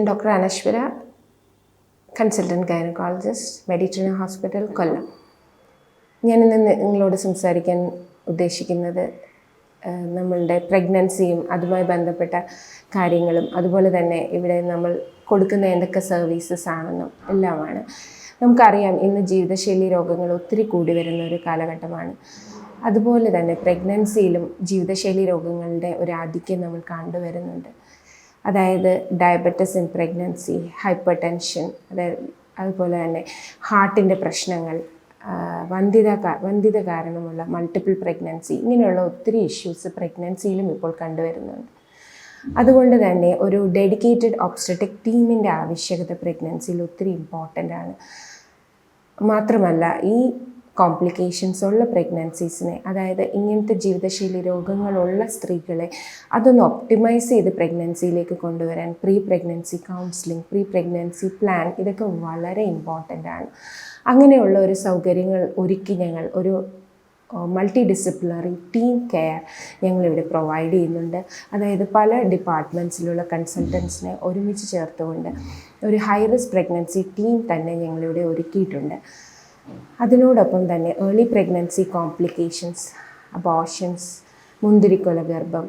ഞാൻ doctor Anashwara consultant gynaecologist Meditrina hospital Kollam. ഞാനിന്ന് നിങ്ങളോട് സംസാരിക്കാൻ ഉദ്ദേശിക്കുന്നത് നമ്മളുടെ പ്രഗ്നൻസിയും അതുമായി ബന്ധപ്പെട്ട കാര്യങ്ങളും അതുപോലെ തന്നെ ഇവിടെ നമ്മൾ കൊടുക്കുന്ന എന്തൊക്കെ സർവീസസ് ആണെന്നും എല്ലാമാണ്. നമുക്കറിയാം ഇന്ന് ജീവിതശൈലി രോഗങ്ങൾ ഒത്തിരി കൂടി വരുന്ന ഒരു കാലഘട്ടമാണ്. അതുപോലെ തന്നെ പ്രഗ്നൻസിയിലും ജീവിതശൈലി രോഗങ്ങളുടെ ഒരു ആധിക്യം നമ്മൾ കണ്ടുവരുന്നുണ്ട്. അതായത് diabetes in pregnancy hypertension അതുപോലെ തന്നെ ഹാർട്ടിന്റെ പ്രശ്നങ്ങൾ വന്ധ്യത വന്ധ്യത കാരണമുള്ള മൾട്ടിപ്പിൾ പ്രഗ്നൻസി ഇങ്ങനെയുള്ള ഒത്തിരി ഇഷ്യൂസ് പ്രഗ്നൻസിയിലും ഇപ്പോൾ കണ്ടുവരുന്നുണ്ട്. അതുകൊണ്ട് തന്നെ ഒരു ഡെഡിക്കേറ്റഡ് ഒബ്സ്റ്ററ്റിക് ടീമിന്റെ ആവശ്യകത പ്രഗ്നൻസിയിൽ ഒത്തിരി ഇമ്പോർട്ടന്റ് ആണ്. മാത്രമല്ല ഈ കോംപ്ലിക്കേഷൻസ് ഉള്ള പ്രഗ്നൻസീസിനെ അതായത് ഇങ്ങനത്തെ ജീവിതശൈലി രോഗങ്ങളുള്ള സ്ത്രീകളെ അതൊന്ന് ഒപ്റ്റിമൈസ് ചെയ്ത് പ്രഗ്നൻസിയിലേക്ക് കൊണ്ടുവരാൻ pre pregnancy counselling pre pregnancy plan ഇതൊക്കെ വളരെ ഇമ്പോർട്ടന്റ് ആണ്. അങ്ങനെയുള്ള ഒരു സൗകര്യങ്ങൾ ഒരുക്കി ഞങ്ങൾ ഒരു മൾട്ടി ഡിസിപ്ലിനറി ടീം കെയർ ഞങ്ങളിവിടെ പ്രൊവൈഡ് ചെയ്യുന്നുണ്ട്. അതായത് പല ഡിപ്പാർട്ട്മെന്റ്സിലുള്ള കൺസൾട്ടൻസിനെ ഒരുമിച്ച് ചേർത്തുകൊണ്ട് ഒരു ഹൈ റിസ്ക് പ്രഗ്നൻസി ടീം തന്നെ ഞങ്ങളിവിടെ ഒരുക്കിയിട്ടുണ്ട്. അതിനോടൊപ്പം തന്നെ ഏർലി പ്രഗ്നൻസി കോംപ്ലിക്കേഷൻസ് അബോഷൻസ് മുന്തിരിക്കൊല ഗർഭം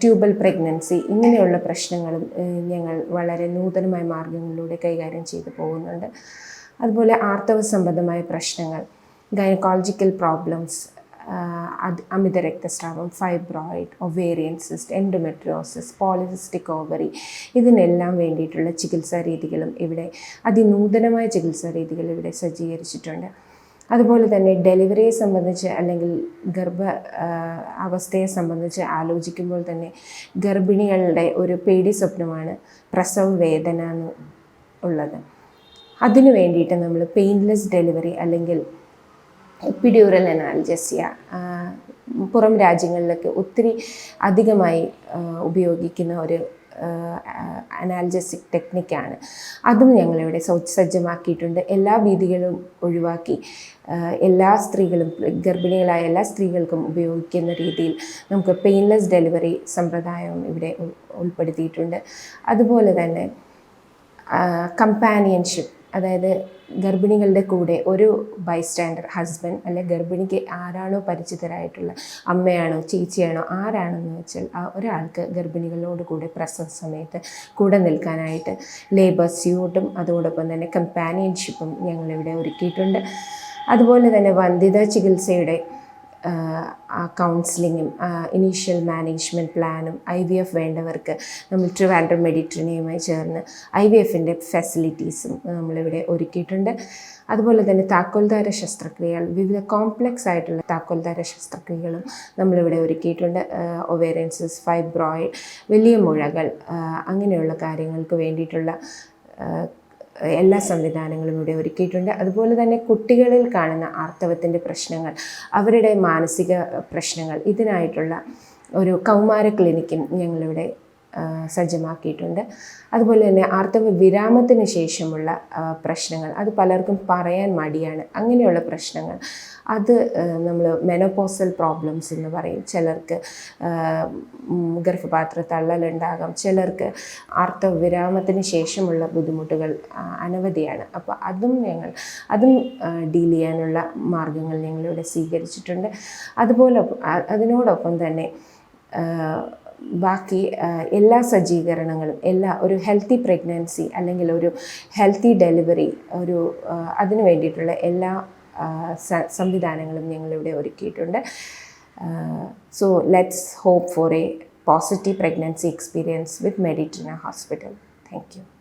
ട്യൂബൽ പ്രഗ്നൻസി ഇങ്ങനെയുള്ള പ്രശ്നങ്ങളും ഞങ്ങൾ വളരെ നൂതനമായ മാർഗങ്ങളിലൂടെ കൈകാര്യം ചെയ്തു പോകുന്നുണ്ട്. അതുപോലെ ആർത്തവ സംബന്ധമായ പ്രശ്നങ്ങൾ ഗൈനക്കോളജിക്കൽ പ്രോബ്ലംസ് അത് അമിത രക്തസ്രാവം fibroid ovarian cyst endometriosis polycystic ovary ഇതിനെല്ലാം വേണ്ടിയിട്ടുള്ള ചികിത്സാ രീതികളും ഇവിടെ അതിനൂതനമായ ചികിത്സാ രീതികൾ ഇവിടെ സജ്ജീകരിച്ചിട്ടുണ്ട്. അതുപോലെ തന്നെ ഡെലിവറിയെ സംബന്ധിച്ച് അല്ലെങ്കിൽ ഗർഭ അവസ്ഥയെ സംബന്ധിച്ച് ആലോചിക്കുമ്പോൾ തന്നെ ഗർഭിണികളുടെ ഒരു പേടി സ്വപ്നമാണ് പ്രസവ വേദന ഉള്ളത്. അതിനു വേണ്ടിയിട്ട് നമ്മൾ പെയിൻലെസ് ഡെലിവറി അല്ലെങ്കിൽ എപ്പിഡ്യൂറൽ അനാൽജസിയ പുറം രാജ്യങ്ങളിലൊക്കെ ഒത്തിരി അധികമായി ഉപയോഗിക്കുന്ന ഒരു അനാൽജസിക് ടെക്നിക്കാണ്. അതും ഞങ്ങളിവിടെ സജ്ജമാക്കിയിട്ടുണ്ട്. എല്ലാ ഭീതികളും ഒഴിവാക്കി എല്ലാ സ്ത്രീകളും ഗർഭിണികളായ എല്ലാ സ്ത്രീകൾക്കും ഉപയോഗിക്കുന്ന രീതിയിൽ നമുക്ക് പെയിൻലെസ് ഡെലിവറി സമ്പ്രദായവും ഇവിടെ ഉൾ- ഉൾപ്പെടുത്തിയിട്ടുണ്ട്. അതുപോലെ തന്നെ കമ്പാനിയൻഷിപ്പ് അതായത് ഗർഭിണികളുടെ കൂടെ ഒരു ബൈസ്റ്റാൻഡർ ഹസ്ബൻഡ് അല്ലെ ഗർഭിണിക്ക് ആരാണോ പരിചിതരായിട്ടുള്ള അമ്മയാണോ ചേച്ചിയാണോ ആരാണെന്ന് വെച്ചാൽ ആ ഒരാൾക്ക് ഗർഭിണികളോട് കൂടെ പ്രസവ സമയത്ത് കൂടെ നിൽക്കാനായിട്ട് ലേബർ സ്യൂട്ടും അതോടൊപ്പം തന്നെ കമ്പാനിയൻഷിപ്പും ഞങ്ങളിവിടെ ഒരുക്കിയിട്ടുണ്ട്. അതുപോലെ തന്നെ വന്ധ്യതാ ചികിത്സയുടെ കൗൺസിലിങ്ങും ഇനീഷ്യൽ മാനേജ്മെന്റ് പ്ലാനും ഐ വി എഫ് വേണ്ടവർക്ക് നമ്മൾ ട്രിവാൻഡ്രം മെഡിറ്ററിനെയുമായി ചേർന്ന് ഐ വി എഫിന്റെ ഫെസിലിറ്റീസും നമ്മളിവിടെ ഒരുക്കിയിട്ടുണ്ട്. അതുപോലെ തന്നെ താക്കോൽദാര ശസ്ത്രക്രിയകൾ വിവിധ കോംപ്ലക്സ് ആയിട്ടുള്ള താക്കോൽദാര ശസ്ത്രക്രിയകളും നമ്മളിവിടെ ഒരുക്കിയിട്ടുണ്ട്. ഒവേറിയൻസസ് ഫൈബ്രോയിഡ് വലിയ മുഴകൾ അങ്ങനെയുള്ള കാര്യങ്ങൾക്ക് വേണ്ടിയിട്ടുള്ള എല്ലാ സംവിധാനങ്ങളും ഇവിടെ ഒരുക്കിയിട്ടുണ്ട്. അതുപോലെ തന്നെ കുട്ടികളിൽ കാണുന്ന ആർത്തവത്തിന്റെ പ്രശ്നങ്ങൾ അവരുടെ മാനസിക പ്രശ്നങ്ങൾ ഇതിനായിട്ടുള്ള ഒരു കൗമാര ക്ലിനിക്കും ഞങ്ങളിവിടെ സജ്ജമാക്കിയിട്ടുണ്ട്. അതുപോലെ തന്നെ ആർത്തവ വിരാമത്തിന് ശേഷമുള്ള പ്രശ്നങ്ങൾ. അത് പലർക്കും പറയാൻ മടിയാണ്. അങ്ങനെയുള്ള പ്രശ്നങ്ങൾ. അത് നമ്മൾ മെനോപോസൽ പ്രോബ്ലംസ് എന്ന് പറയും. ചിലർക്ക് ഗർഭപാത്ര തള്ളലുണ്ടാകാം. ചിലർക്ക് ആർത്തവ വിരാമത്തിന് ശേഷമുള്ള ബുദ്ധിമുട്ടുകൾ അനവധിയാണ്. അപ്പോൾ അതും ഞങ്ങൾ അതും ഡീൽ ചെയ്യാനുള്ള മാർഗങ്ങൾ ഞങ്ങളിവിടെ സ്വീകരിച്ചിട്ടുണ്ട്. അതുപോലെ അതിനോടൊപ്പം തന്നെ ബാക്കി എല്ലാ സജ്ജീകരണങ്ങളും എല്ലാ ഒരു ഹെൽത്തി പ്രഗ്നൻസി അല്ലെങ്കിൽ ഒരു ഹെൽത്തി ഡെലിവറി ഒരു അതിനു വേണ്ടിയിട്ടുള്ള എല്ലാ സംവിധാനങ്ങളും ഞങ്ങളിവിടെ ഒരുക്കിയിട്ടുണ്ട്. So let's hope for a positive pregnancy experience with Meditrina hospital thank you